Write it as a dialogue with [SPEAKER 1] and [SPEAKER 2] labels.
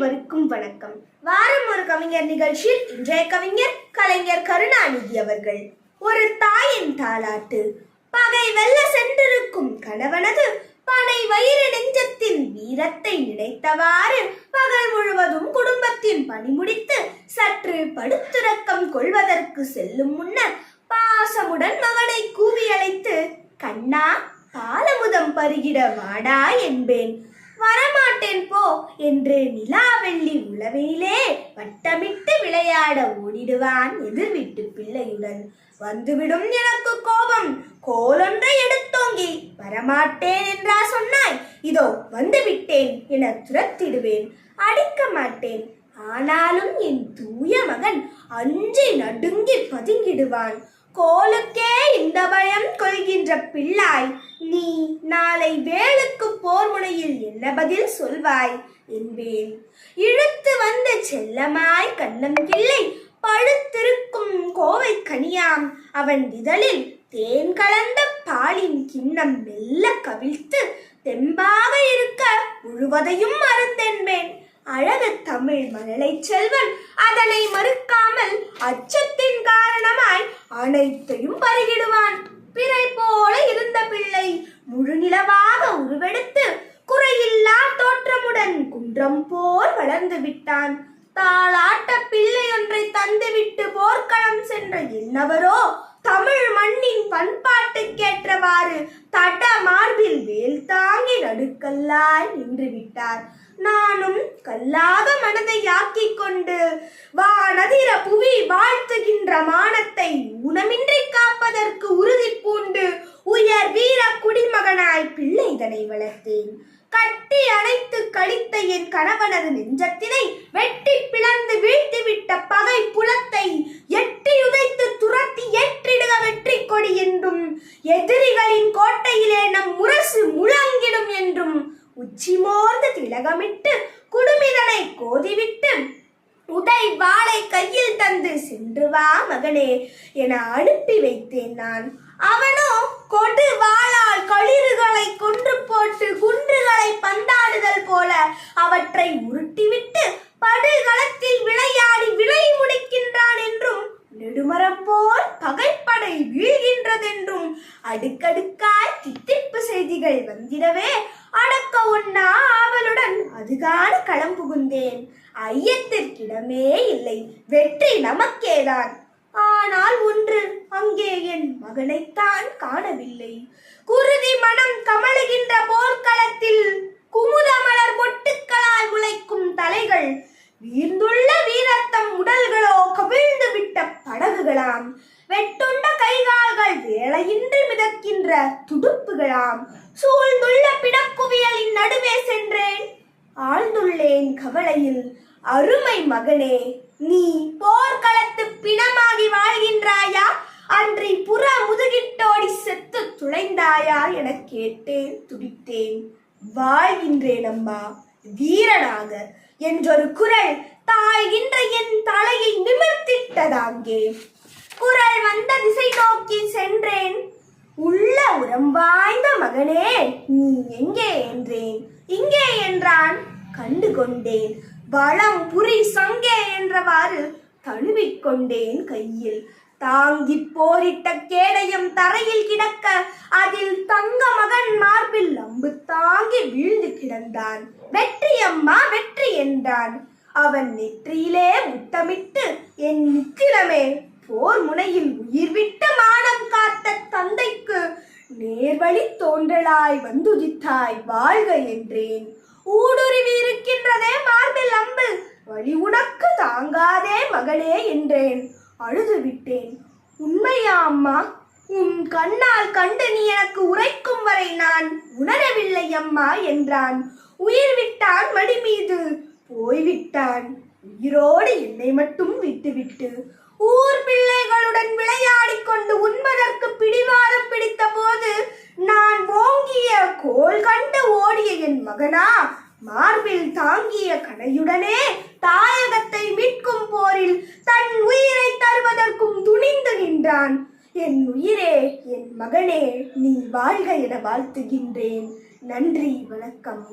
[SPEAKER 1] அனைவருக்கும் வணக்கம். வாரம் ஒரு கவிஞர் நிகழ்ச்சியில் இன்றைய கவிஞர் கலைஞர் கருணாநிதி அவர்கள். ஒரு தாயின் தாலாட்டு பகை வெல்ல சென்றிருக்கும் கணவனது பனை வயிறு நெஞ்சத்தின் வீரத்தை நினைத்தவாறு பகல் முழுவதும் குடும்பத்தின் பணி முடித்து சற்று படுத்துறக்கம் கொள்வதற்கு செல்லும் முன்னர் பாசமுடன் மகனை கூவி அழைத்து கண்ணா பாலமுதம் பருகிட வாடா என்பேன். வரமாட்டேன் போ என்று நிலாவெள்ளி உளவிலே வட்டமிட்டு விளையாட ஓடிடுவான் எதிர்விட்டு பிள்ளையுடன். வந்துவிடும் எனக்கு கோபம். கோலொன்றை எடுத்தோங்கி வரமாட்டேன் என்றா சொன்னாய். இதோ வந்து விட்டேன் என துரத்திடுவேன். அடிக்க மாட்டேன். ஆனாலும் என் தூய மகன் அஞ்சு நடுங்கி பதுங்கிடுவான். கோலுக்கே இந்த பயம் கொள்கின்ற பிள்ளாய் நீ நாளை வேலுக்கு போர் முனையில் என்ன பதில் சொல்வாய் என்பேன். இழுத்து வந்த செல்லமாய் கண்ணம் கிள்ளை பழுத்திருக்கும் கோவை கனியாம் அவன் இதழில் தேன் கலந்த பாலின் கிண்ணம் மெல்ல கவிழ்த்து தெம்பாக இருக்க முழுவதையும் மறந்தென்பேன் அழகு தமிழ் மழலை செல்வன். அதனை மறுக்காமல் அச்சத்தின் காரணமாய் அனைத்தையும் பருகிடுவான். பிறை போல இருந்த பிள்ளை முழுநிலவாக உருவெடுத்து குறையில்லா தோற்றமுடன் குன்றம் போல் வளர்ந்து விட்டான். தாளாட்ட பிள்ளை ஒன்றை தந்துவிட்டு போர்க்களம் சென்ற என்னவரோ தமிழ் மண்ணின் பண்பாட்டுக்கேற்றவாறு தட மார்பில் வேல் தாங்கி நடுக்கல்லாய் நின்று விட்டார் நானும் கல்லாத மனதை ஆக்கிக் கொண்டு வானதிர புவி வாழ்த்துகின்ற மானத்தை ஊனமின்றி காப்பதற்கு உறுதி பூண்டு உயர் வீர குடிமகனாய் பிள்ளை இதனை வளர்த்தேன். கட்டி அணைத்து கழித்த என் கணவனது நெஞ்சத்தினை வெட்டி பிளந்து வீழ்த்திவிட்ட பகை புலத்தை எட்டி உதைத்து துரத்தி ஏற்றிடுக வெற்றி கொடி என்றும் எதிரிகளின் கோட்டையிலே நம் முரசு முழு உச்சிமோர்ந்து திலகமிட்டு குடுமிதனை கோதிவிட்டு உடை வாளை கையில் தந்து சென்று வா மகனே என அனுப்பி வைத்தேன் நான். அவனோ கொடு வாளால் களிறுகளை கொன்று போட்டு குன்றுகளை பந்தாடுதல் போல அவற்றை உருட்டிவிட்டு படுகளத்தில் விளையாடி விளை முடிக்கின்றான் என்றும் நெடுமரம் போல் பகைப்படை வீழ்கின்றதென்றும் அடுக்கடுக்காய் தித்திப்பு செய்திகள் வந்திடவே அடக்க உண்ணா ஆவலுடன் அதுகான களம் புகுந்தேன். ஐயத்திற்கிடமே இல்லை. வெற்றி நமக்கேதான். ஆனால் ஒன்று அங்கே என் மகனைத்தான் காணவில்லை. குருதி மனம் கமழுகின்ற போர்க்களத்தில் கைகால்கள் மிதக்கின்ற துடுப்புகளாம். சூழ்ந்துள்ள பிடக்குவியலின் நடுவே சென்றேன். ஆழ்ந்துள்ளேன் கவலையில் அருமை மகனே நீ போர்க்களத்து பிணமாகி வாழ்கின்றாயா? அன்றி புற முதுகிட்டோடி செத்து துளைந்தாயா என கேட்டேன் துடித்தேன். வாழ்கின்றேன் அம்மா வீரனாக. என்றொரு குரல் தாய்கின்ற என் தலையை நிமிர்த்திட்டதாங்கே. குரல் வந்த திசை நோக்கி உள்ள வாய்ந்த மகனே நீ எங்கே என்றேன்? இங்கே என்றான் கண்டு கொண்டேன் வளம் புரி சங்கே என்றவாறு தழுவிக்கொண்டேன் கையில். தாங்கி போரிட்ட கேடயம் தரையில் கிடக்க அதில் தங்க மகன் மார்பில் அம்பு தாங்கி வீழ்ந்து கிடந்தான். வெற்றி அம்மா வெற்றி என்றான். அவன் நெற்றியிலே முத்தமிட்டு என் நித்திலமே போர் முனையில் உயிர் விட்டு மானம் தோன்றலாய் வந்துதித்தாய் வாழ்க என்றேன். ஊடுருவி இருக்கின்றதே மார்பில் அம்பு வழி உனக்கு தாங்காதே மகளே என்றேன். அழுது விட்டேன். உண்மையா அம்மா உன் கண்ணால் கண்டு நீ எனக்கு உரைக்கும் வரை நான் உணரவில்லை அம்மா என்றான். உயிர் விட்டான் மடி மீது போய்விட்டான். உயிரோடு என்னை மட்டும் விட்டுவிட்டு ஊர் பிள்ளைகளுடன் விளையாடிக் கொண்டு உன் நான் என் உயிரே என் மகனே நீ வாழ்க என வாழ்த்துகின்றேன். நன்றி வணக்கம்.